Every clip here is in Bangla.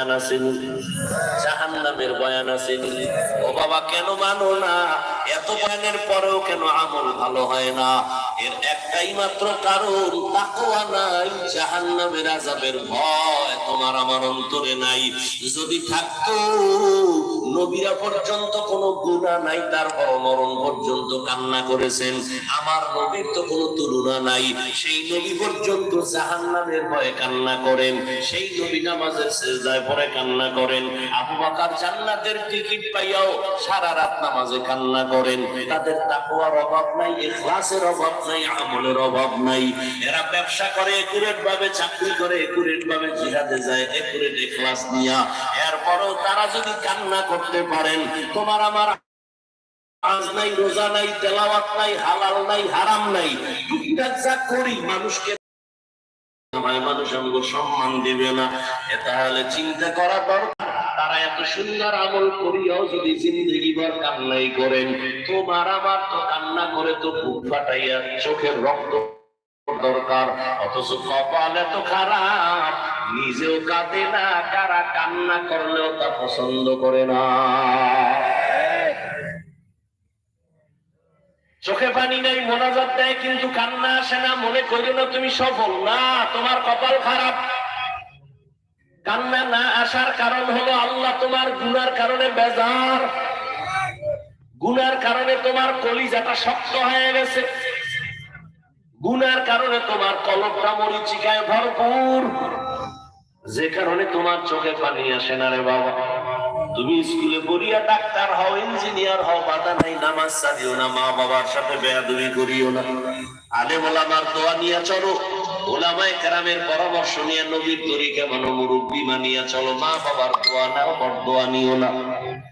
বয়ান আসেন জাহান নামের বয়ান আসেন ও বাবা, কেন মানো না? এত বয়ানের পরেও কেন আমল ভালো হয় না? এর একটাই মাত্র কারণ, তাকওয়া নাই জাহান নামের আজাবের ভয় তোমার আমার অন্তরে নাই। যদি থাকতো নবীরা পর্যন্ত কোনো গুণা নাই তারপর মরণ পর্যন্ত কান্না করেছেন। আমার নবীর তো কোনো তুলনা নাই। সেই নবী পর্যন্ত জাহান নামের ভয়ে কান্না করেন, সেই নবী নামাজের শেষদায় পরে কান্না করেন। আবু বাকার জান্নাতের টিকিট পাইয়াও সারা রাত নামাজে কান্না করেন। তাদের তাকওয়ার অভাব নাই, ইখলাসের অভাব নাই, আমলের অভাব নাই। এরা ব্যবসা করে একুরেট ভাবে চাকরি করে একুরেট ভাবে জিহাদে যায়, একুরেট ইখলাস নিয়া। এরপরও তারা যদি কান্না করতে পারেন। তোমার আমার আজ নাই, রোজা নাই, তেলাওয়াত নাই, হালাল নাই, হারাম নাই। যা করি, মানুষকে মানুষ আমাকে সম্মান দিবে না। তাহলে চিন্তা করা দরকার। তারা এত সুন্দর আমল করিয়াও যদি জিন্দগি কান্নাই করেন, তোমার তো কান্না করে তো বুক ফাটাইয়া চোখের রক্ত দরকার। অথচ কপাল এত খারাপ। নিজেও কাঁদে না, কারা কান্না করলেও তা পছন্দ করে না। চোখে পানি নাই, মোনাজাত দেয় কিন্তু কান্না আসে না, মনে করিও না তুমি সফল। না, তোমার কপাল খারাপ। কান্না না আসার কারণ হলো আল্লাহ তোমার গুনার কারণে বেজার। গুনার কারণে তোমার কলিজাটা শক্ত হয়ে গেছে। গুনার কারণে তোমার কলবটা মরিচিকায় ভরপুর। যে কারণে তোমার চোখে পানি আসে না রে বাবা। তুমি স্কুলে পড়িয়া ডাক্তার হও, ইঞ্জিনিয়ার হও, বাধা নাই, নামাজ সারিও না মা বাবার সাথে বেয়াদবি করিও না। আলে ওলামার দোয়া নিয়ে চলো। ওলামায় কেরামের পরামর্শ নিয়ে নবীর তরিকা মানো, মুরব্বী মানিয়া চলো। মা বাবার দোয়া নাও, বড় দোয়া নিও না।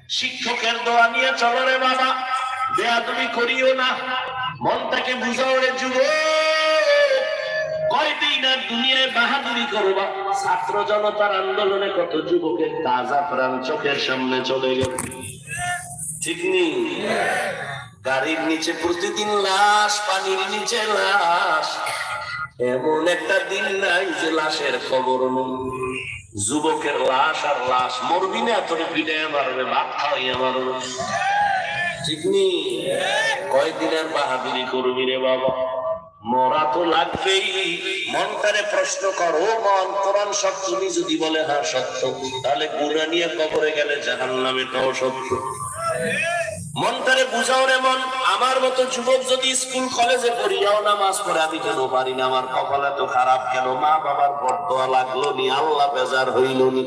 শিক্ষকের দোয়া নিয়ে চলো রে বাবা। বেয়াদবি করিও না। মনটাকে বুঝাও রে যুবক। কয়দিন আর দুনিয়ায় বাহাদুরি করবা? ছাত্র জনতার আন্দোলনে কত যুবকের তাজা প্রাণ চোখের সামনে চলে গেল। ঠিক নেই গাড়ির নিচে প্রতিদিন লাশ, পানির নিচে লাশ। এমন একটা দিন নাই যে লাশের খবর নেই। যুবকের লাশ আর লাশ মরবি না তোর পিঠে মারবে, ভাত খাওয়াইয়া মারবে। ঠিক নেই কয়দিনের বাহাদুরি করবি রে বাবা? মরা তো লাগবেই। মনটারে প্রশ্ন করো মন, কোরআন সব তুমি যদি বলে হ্যাঁ সত্য। তাহলে গুণা নিয়ে কবরে গেলে জাহান নামে তাও সত্য। মনটারে বুঝাও রে মন, আমার মতো যুবক যদি স্কুল, কলেজে পড়িয়াও নামাজ পড়ে, আমি কেন পারি না? আমার কপালে তো খারাপ কেন? মা বাবার বরদোয়া লাগল নি, আল্লাহ বেজার হইল নি।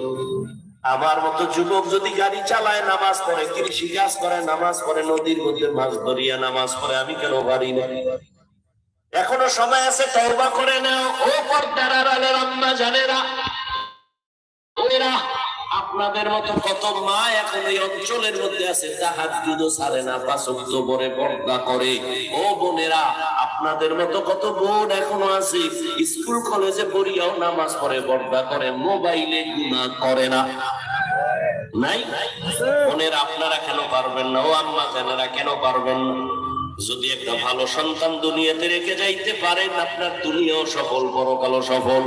আমার মতো যুবক যদি গাড়ি চালায়, নামাজ পড়ে কৃষি কাজ করে, নামাজ পড়ে, নদীর মধ্যে মাছ ধরিয়া নামাজ পড়ে, আমি কেন পারি না? এখনও সময় আছে তওবা করে নাও। ও পর্দার আড়ালের আম্মা জানেরা ওরা আপনাদের মতো কত মা এখন এই অঞ্চলের মধ্যে আছে তাহার যুদ্ধ ছাড়ে না পাঁচক্ত পরে পর্দা করে। ও বোনেরা আপনাদের মতো কত বোন এখনও আছে স্কুল কলেজে পড়িয়াও নামাজ পড়ে পর্দা করে মোবাইলে গুণা করে না। নাই? বোনেরা আপনারা কেন পারবেন না? ও আম্মা জানেরা কেন পারবেন না? যদি একটা ভালো সন্তান দুনিয়াতে রেখে যাইতে পারেন, আপনার দুনিয়াও সফল, পরকালও সফল।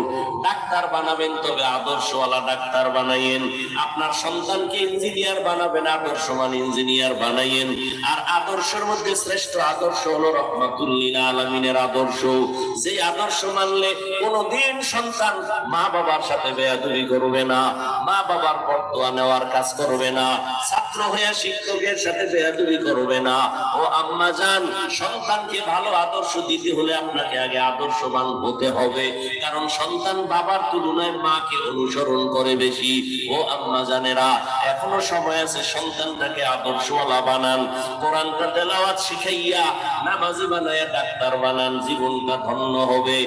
ডাক্তার বানাবেন, তবে আদর্শওয়ালা ডাক্তার বানাইয়েন। আপনার সন্তানকে ইঞ্জিনিয়ার বানাবেন, আদর্শমান ইঞ্জিনিয়ার বানাইয়েন। আর আদর্শের মধ্যে শ্রেষ্ঠ আদর্শ হলো রহমাতুল্লিল আলমিনের আদর্শ। যে আদর্শ মানলে কোনদিন সন্তান মা বাবার সাথে বেয়াদুরি করবে না মা বাবার বর্তোয়া নেওয়ার কাজ করবে না, ছাত্র হয়ে শিক্ষকের সাথে বেয়াদুরি করবে না। ও আম্মা যান সন্তানকে ভালো আদর্শ দিতে হলে আপনাকে আগে আদর্শবান হতে হবে। কারণ সন্তান বাবার তুলনায় মাকে অনুসরণ করে বেশি। ও আম্মা জানেরা, এখনও সময় আছে সন্তানটাকে আদর্শওয়ালা বানান, কোরআনটা তেলাওয়াত শিখাইয়া নামাজি বানাইয়া ডাক্তার বানান, জীবনটা ধন্য হবে।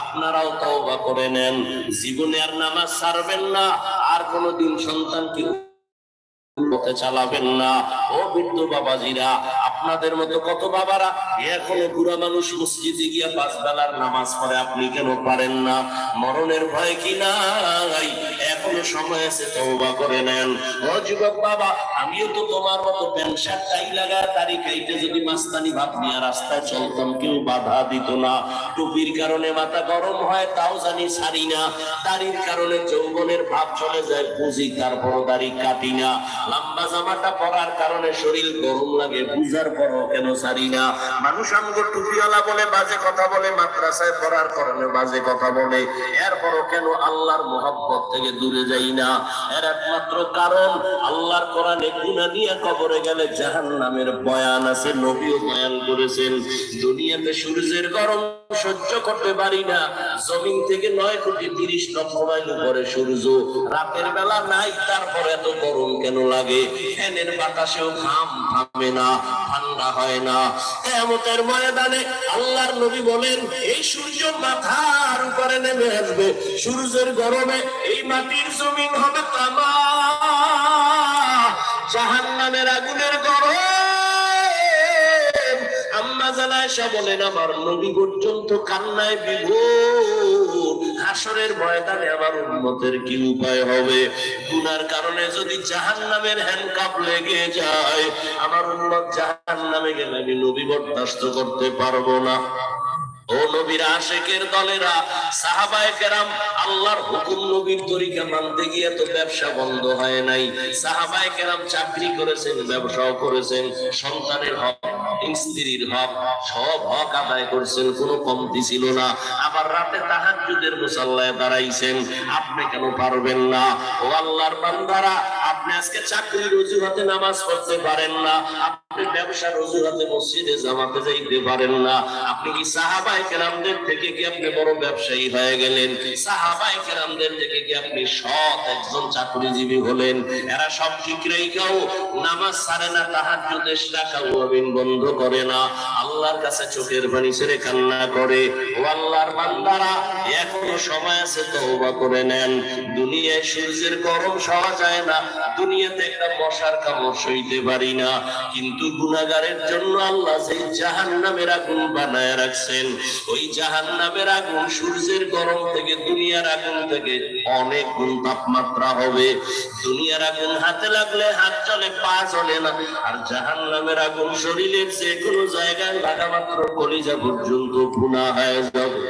আপনারাও তওবা করে নেন। জীবনে আর নামাজ ছাড়বেন না, আর কোনোদিন সন্তানকে পথে চালাবেন না। ও বৃদ্ধ বাবাজিরা আপনাদের মতো কত বাবারা? এখনও বুড়া মানুষ মসজিদে গিয়া পাঁচ বেলার নামাজ পড়ে, আপনি কেন পারেন না? মরণের ভয় কি নাই? এখনও সময় আছে, তওবা করে নেন। ও যুবক বাবা, আমিও তো তোমার মতো প্যান্ট টাই লাগা তারি খাইতে যদি মাস্তানি ভাত নিয়ে রাস্তায় চলতাম, কেউ বাধা দিত না। টুপির কারণে মাথা গরম হয়, তাও জানি ছাড়ি না। দাড়ির কারণে যৌবনের ভাব চলে যায় বুঝি তারপর দাড়ি কাটি না। লম্বা জামাটা পরার কারণে শরীর গরম লাগে বুঝার পরও কেন ছাড়ি না? মানুষ আমগো টুপিওয়ালা বলে, বাজে কথা বলে, মাদ্রাসায় পড়ার কারণে বাজে কথা বলে। এরপরও কেন আল্লাহর মোহাব্বত থেকে দূরে যাই না? এর একমাত্র কারণ, আল্লাহর কোরআনে গুনাহ নিয়ে কবরে গেলে জাহান্নামের বয়ান আছে, নবীও বয়ান করেছেন। দুনিয়াতে সূর্যের গরম সহ্য করতে পারি না। জমিন থেকে নয় কোটি তিরিশ লক্ষ মাইল উপরে সূর্য। রাতের বেলা নাই, তারপর এত গরম কেন লাগে? ফ্যানের বাতাসেও ঘাম থামে না। ঠান্ডা হয় না। কেমতের ময়দানে আল্লাহর নবী বলেন, এই সূর্য মাথার উপরে নেমে আসবে। সূর্যের গরমে এই মাটির জমিন হবে তামা। জাহান নামের আগুনের গরম। আম্মা জানায়সা বলেন, আমার নবী পর্যন্ত কান্নায় বিভোর। হাসরের ময়দানে আমার উন্মতের কি উপায় হবে? গুনার কারণে যদি জাহান নামের হ্যান্ডকাপ লেগে যায়, আমার উন্মত জাহান নামে গেলে আমি নবী বরদাস্ত করতে পারব না। ও নবীর আশেকের দলেরা, সাহাবায়ে কেরাম, আল্লাহর হুকুম নবীর তরিকা মানতে গিয়ে তো ব্যবসা বন্ধ হয় নাই। সাহাবায়ে কেরাম চাকরি করেছেন, ব্যবসাও করেছেন, সন্তানের হক স্ত্রীর হক, সব হক আদায় করছেন, কোনো কমতি ছিল না। আবার রাতে তাহাজ্জুদের মুসাল্লায় দাঁড়াইছেন, আপনি কেন পারবেন না? ও আল্লাহর বান্দারা, আপনি আজকে চাকরির অজুহাতে নামাজ পড়তে পারেন না, আপনি ব্যবসার অজুহাতে মসজিদে জামাতে যাইতে পারেন না। আপনি কি সাহাবাই কেরামদের থেকে কি আপনি বড় ব্যবসায়ী হয়ে গেলেন? সাহাবাই কেরামদের থেকে কি আপনি সৎ একজন চাকরিজীবী হলেন? এরা সব ঠিক রেখাও নামাজ ছাড়ে না তাহার রাখাও বন্ধ করে না। আল্লাহর কাছে চোখের পানি ছেড়ে কান্না করে। ও আল্লাহর বান্দারা, এখনও সময় আছে তওবা করে নেন। দুনিয়ায় সূর্যের গরম সওয়া যায় না। দুনিয়াতে একটা মশার কামড় সইতে পারি না। কিন্তু গুনাহগারের জন্য আল্লাহ যে জাহান্নামের আগুন বানায় রাখছেন, ওই জাহান্নামের আগুন সূর্যের গরম থেকে, দুনিয়ার আগুন থেকে অনেক গুণ তাপমাত্রা হবে। দুনিয়ার আগুন হাতে লাগলে হাত চলে, পা চলে না। আর জাহান্নামের আগুন শরীরের যে কোনো জায়গায় মাত্র কলিজা পর্যন্ত গুণা হয়ে যাবে।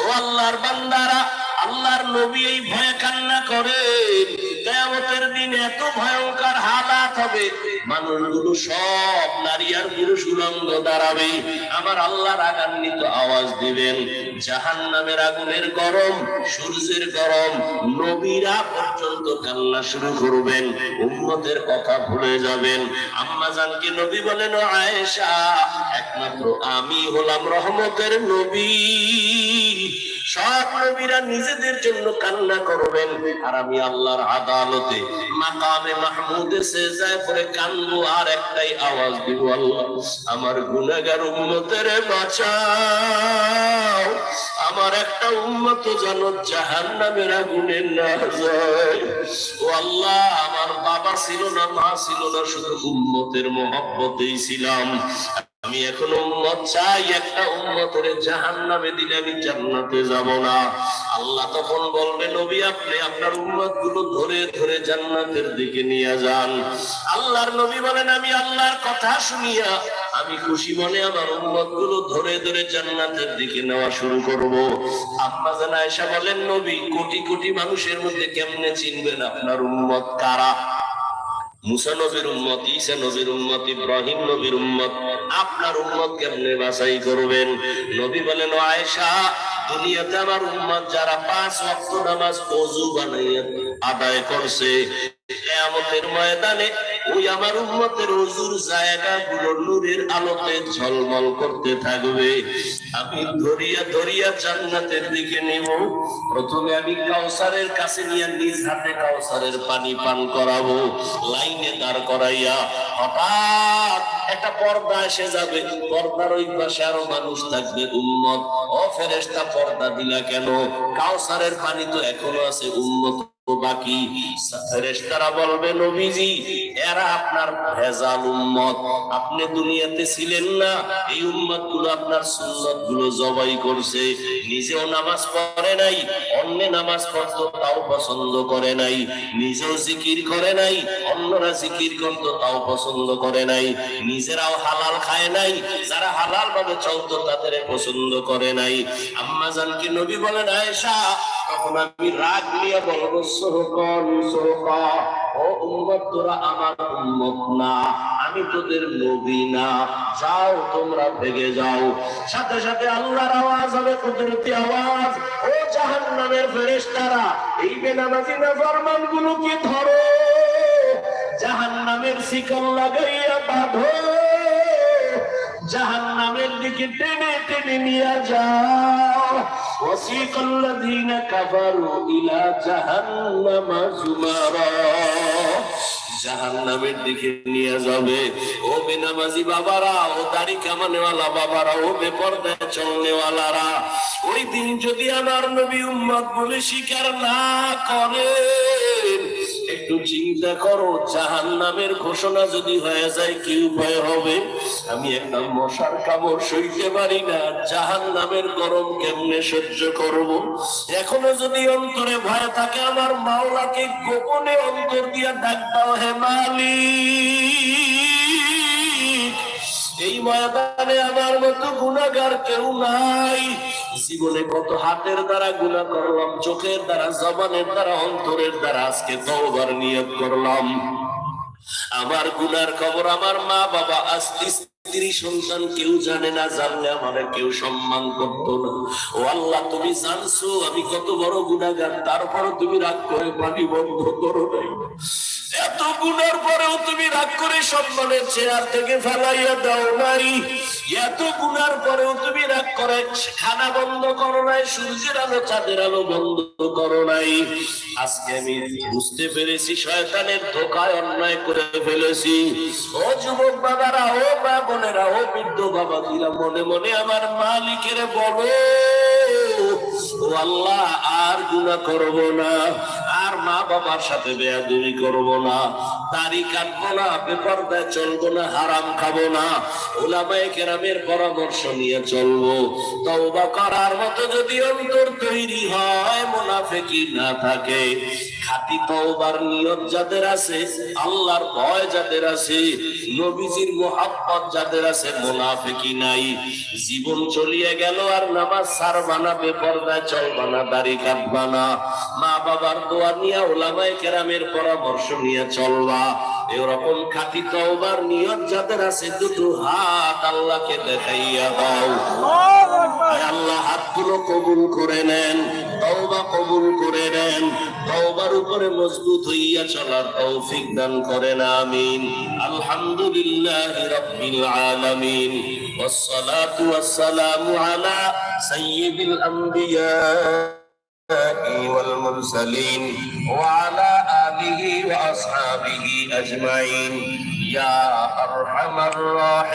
ও আল্লাহর বান্দারা আল্লাহর নবী এই ভয়ে কান্না করে, কেয়ামতের দিন এত ভয়ঙ্কর হালাত হবে, মানুষগুলো সব নারী আর পুরুষ উলঙ্গ দাঁড়াবে। আমার আল্লাহর আগান্বিত আওয়াজ দিবেন জাহান নামের আগুনের গরম, সূর্যের গরম, নবীরা পর্যন্ত কান্না শুরু করবেন, উম্মতের কথা ভুলে যাবেন। আম্মা জানকে নবী বলেন আয়েশা, একমাত্র আমি হলাম রহমতের নবী। সব নবীরা নিজেদের জন্য কান্না করবেন। আর আমি আল্লাহর আদালতে মাকামে মাহমুদে সেজদায় পড়ে কানবো আর একটাই আওয়াজ দিব, আল্লাহ, আমার গুনাহগার উম্মতের বাঁচাও। আমার একটা উম্মত যেন জাহান্নামের আগুনে না যায়। ও আল্লাহ, আমার বাবা ছিল না, মা ছিল না, শুধু উম্মতের মহব্বতেই ছিলাম। আমি এখন উম্মত চাই, একটা উম্মতের জাহান নামে দিলে আমি জান্নাতে যাব না। আল্লাহ তখন বলবে, নবী, আপনি আপনার উম্মতগুলো ধরে ধরে জান্নাতের দিকে নিয়ে যান। আল্লাহর নবী বলেন, আমি আল্লাহর কথা শুনিয়া, আমি খুশি মনে আমার উম্মতগুলো ধরে ধরে জান্নাতের দিকে নেওয়া শুরু করব। আম্মা জানা এসা বলেন, নবী, কোটি কোটি মানুষের মধ্যে কেমনে চিনবেন আপনার উম্মত কারা? মুসা নবীর উম্মত, ঈসা নবীর উম্মত, ইব্রাহিম নবীর উম্মত, আপনার উম্মত কেমনে বাছাই করবেন? নবী বলেন, আয়েশা, দুনিয়াতে আমার উম্মত যারা পাঁচ ওয়াক্ত নামাজ ওযু বানাইয়া আদায় করছে কিয়ামতের ময়দানে ওই আমার উম্মতের ওযুর জায়গাগুলো নূরের আলোতে ঝলমল করতে থাকবে। আমি ধরিয়া ধরিয়া জান্নাতের দিকে নিব। প্রথমে আমি কাউসারের কাছে নিয়ে নিজ হাতে কাউসারের পানি পান করাবো। লাইনে দাঁড় করাইয়া হঠাৎ একটা পর্দা এসে যাবে। পর্দার ওই পাশে আরও মানুষ থাকবে। উম্মত, ও ফেরেশতা পর্দা দিলা কেন? কাউসারের পানি তো এখনও আছে, উম্মত। বাকি। ফেরেশতারা বলবে, নবীজি, এরা আপনার ভেজাল উম্মত। আপনি দুনিয়াতে ছিলেন না, এই উম্মতগুলো আপনার সুন্নতগুলো জবাই করছে। নিজেও নামাজ পড়ে নাই, অন্য নামাজ পড়তো, তাও পছন্দ করে নাই। নিজেও জিকির করে নাই, অন্যরা জিকির করতো, তাও পছন্দ করে নাই। নিজেরাও হালাল খায় নাই, যারা হালাল ভাবে চলতো তাদের পছন্দ করে নাই। আম্মা জানকে নবী বলেন, আয়েশা তখন আমি রাগ নিয়ে বলব সোহকন আমার উম্মত না। আমি তোদের নবী না যাও, তোমরা ভেগে যাও। সাথে সাথে আল্লাহর আওয়াজ হবে, কুদরতি আওয়াজ। ও জাহান্নামের ফেরেশতারা, এই বেনামাজি না ফরমান গুলোকে ধরো? জাহান্নামের শিকল লাগাইয়া বাঁধো। জাহান্নামের দিকে টেনে টেনে নিয়ে যাও। وسيق الذين كفروا إلى جهنم زمرا জাহান্নামের দিকে নিয়ে যাবে ও বেনামাজি বাবারা ও দাড়ি কামানেওয়ালা বাবারা ও বেপর্দায় চলনেওয়ালারা ওই দিন যদি আমার নবী উম্মত বলে স্বীকার না করেন একটু চিন্তা করো জাহান নামের ঘোষণা যদি হয়ে যায় কি উপায় হবে আমি একটা মশার কামড় সইতে পারি না। জাহান নামের গরম কেমনে সহ্য করব? এখনও যদি অন্তরে ভয় থাকে, আমার মাওলাকে গোপনে অন্তর দিয়া ডাক হে মালিক। এই ময়দানে আমার মতো গুণাগার কেউ নাই। জীবনে কত হাতের দ্বারা গুণা করলাম, চোখের দ্বারা, জবানের দ্বারা, অন্তরের দ্বারা আজকে তওবার নিয়ত করলাম। আমার গুনার খবর আমার মা বাবা আস্তে স্ত্রী সন্তান কেউ জানে না, জানলে আমার কেউ সম্মান করতো না। ও আল্লাহ, তুমি জানছো, আমি কত বড় গুণাগার তারপর তুমি রাগ করে পানি বন্ধ করো নাই। এত গুণের পরেও তুমি রাগ করে সম্মানের চেয়ার থেকে ফেলাইয়া দাও নাই এত গুণার পরেও তুমি রাগ করে, খানা বন্ধ করো নাই, সূর্যের আলো, চাঁদের আলো বন্ধ করো নাই। আজকে আমি বুঝতে পেরেছি, শয়তানের ধোকায় অন্যায় করে ফেলেছি। ও যুবক বাবারা, ও মা বোনেরা, ও বৃদ্ধ বাবা দিলা মনে মনে আমার মালিকের বলো, ও আল্লাহ, আর গুণা করব না। আর মা বাবার সাথে বেয়াদবি করব না। দাড়ি কাটবো না চলবো না, হারাম খাব না। ওলামায়ে কেরামের পরামর্শ নিয়ে চলবো। তওবা করার মতো যদি অন্তর তৈরি হয় না থাকে। তওবার নিয়ত যাদের আছে, আল্লাহর ভয় যাদের আছে, নবীজির মোহাব্বত যাদের আছে মুনাফিকি নাই। জীবন চলিয়ে গেল আর নামাজ সারবা না, বেপরদায় চলবা না, দাড়ি কাটবা না। মা বাবার দোয়া নিয়ে ওলামায়ে কেরামের পরামর্শ নিয়ে চলবা। এরকম খাঁটি তওবার নিয়ত যাদের আছে দুটো হাত আল্লাহকে দেখাইয়া দাও আয় আল্লাহ হাতগুলো কবুল করে নেন তওবা কবুল করে নেন তওবার উপরে মজবুত হইয়া চলার তৌফিক দান করেন আমিন আলহামদুলিল্লাহ রাব্বিল আলামিন والصلاة والسلام على سيد الأنبياء والمرسلين وعلى آله وأصحابه أجمعين. يا أرحم الراحمين.